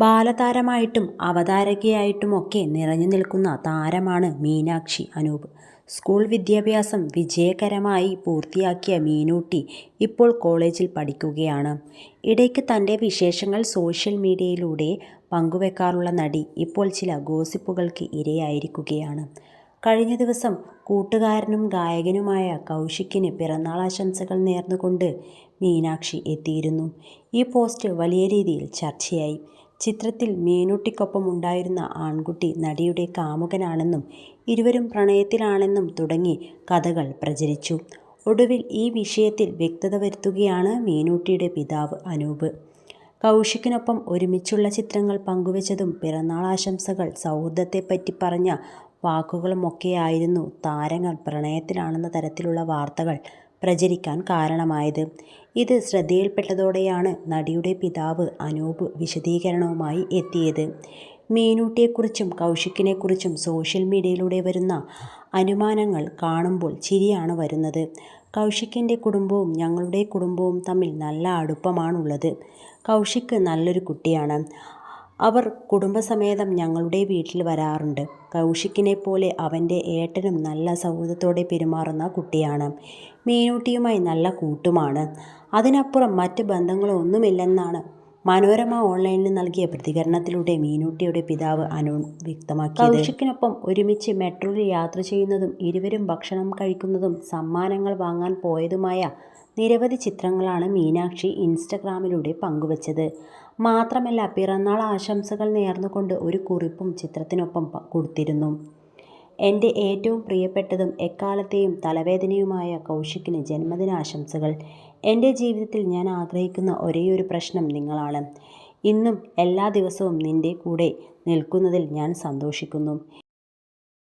ബാലതാരമായിട്ടും അവതാരകയായിട്ടുമൊക്കെ നിറഞ്ഞു നിൽക്കുന്ന താരമാണ് മീനാക്ഷി അനൂപ്. സ്കൂൾ വിദ്യാഭ്യാസം വിജയകരമായി പൂർത്തിയാക്കിയ മീനൂട്ടി ഇപ്പോൾ കോളേജിൽ പഠിക്കുകയാണ്. ഇടയ്ക്ക് തന്റെ വിശേഷങ്ങൾ സോഷ്യൽ മീഡിയയിലൂടെ പങ്കുവെക്കാറുള്ള നടി ഇപ്പോൾ ചില ഗോസിപ്പുകൾക്ക് ഇരയായിരിക്കുകയാണ്. കഴിഞ്ഞ ദിവസം കൂട്ടുകാരനും ഗായകനുമായ കൗശിക്കിന് പിറന്നാളാശംസകൾ നേർന്നുകൊണ്ട് മീനാക്ഷി എത്തിയിരുന്നു. ഈ പോസ്റ്റ് വലിയ രീതിയിൽ ചർച്ചയായി. ചിത്രത്തിൽ മീനൂട്ടിക്കൊപ്പം ഉണ്ടായിരുന്ന ആൺകുട്ടി നടിയുടെ കാമുകനാണെന്നും ഇരുവരും പ്രണയത്തിലാണെന്നും തുടങ്ങി കഥകൾ പ്രചരിച്ചു. ഒടുവിൽ ഈ വിഷയത്തിൽ വ്യക്തത വരുത്തുകയാണ് മീനൂട്ടിയുടെ പിതാവ് അനൂപ്. കൗശിക്കിനൊപ്പം ഒരുമിച്ചുള്ള ചിത്രങ്ങൾ പങ്കുവച്ചതും പിറന്നാൾ ആശംസകൾ, സൗഹൃദത്തെപ്പറ്റി പറഞ്ഞ വാക്കുകളുമൊക്കെയായിരുന്നു താരങ്ങൾ പ്രണയത്തിലാണെന്ന തരത്തിലുള്ള വാർത്തകൾ പ്രചരിക്കാൻ കാരണമായത്. ഇത് ശ്രദ്ധയിൽപ്പെട്ടതോടെയാണ് നടിയുടെ പിതാവ് അനൂപ് വിശദീകരണവുമായി എത്തിയത്. മീനൂട്ടിയെക്കുറിച്ചും കൗശിക്കിനെക്കുറിച്ചും സോഷ്യൽ മീഡിയയിലൂടെ വരുന്ന അനുമാനങ്ങൾ കാണുമ്പോൾ ചിരിയാണ് വരുന്നത്. കൗശിക്കിന്റെ കുടുംബവും ഞങ്ങളുടെ കുടുംബവും തമ്മിൽ നല്ല അടുപ്പമാണുള്ളത്. കൗശിക്ക് നല്ലൊരു കുട്ടിയാണ്. അവർ കുടുംബസമേതം ഞങ്ങളുടെ വീട്ടിൽ വരാറുണ്ട്. കൗശിക്കിനെപ്പോലെ അവന്റെ ഏട്ടനും നല്ല സൗഹൃദത്തോടെ പെരുമാറുന്ന കുട്ടിയാണ്. മീനൂട്ടിയുമായി നല്ല കൂട്ടുമാണ്. അതിനപ്പുറം മറ്റ് ബന്ധങ്ങളൊന്നുമില്ലെന്നാണ് മനോരമ ഓൺലൈനിൽ നൽകിയ പ്രതികരണത്തിലൂടെ മീനൂട്ടിയുടെ പിതാവ് അനുൺ വ്യക്തമാക്കി കൗശിക്കിനൊപ്പം ഒരുമിച്ച് മെട്രോയിൽ യാത്ര ചെയ്യുന്നതും ഇരുവരും ഭക്ഷണം കഴിക്കുന്നതും സമ്മാനങ്ങൾ വാങ്ങാൻ പോയതുമായ നിരവധി ചിത്രങ്ങളാണ് മീനാക്ഷി ഇൻസ്റ്റഗ്രാമിലൂടെ പങ്കുവച്ചത് മാത്രമല്ല പിറന്നാൾ ആശംസകൾ നേർന്നുകൊണ്ട് ഒരു കുറിപ്പും ചിത്രത്തിനൊപ്പം കൊടുത്തിരുന്നു. എന്റെ ഏറ്റവും പ്രിയപ്പെട്ടതും എക്കാലത്തെയും തലവേദനയുമായ കൗശിക്കിന് ജന്മദിനാശംസകൾ. എന്റെ ജീവിതത്തിൽ ഞാൻ ആഗ്രഹിക്കുന്ന ഒരേയൊരു പ്രശ്നം നിങ്ങളാണ്. ഇന്നും എല്ലാ ദിവസവും നിന്റെ കൂടെ നിൽക്കുന്നതിൽ ഞാൻ സന്തോഷിക്കുന്നു.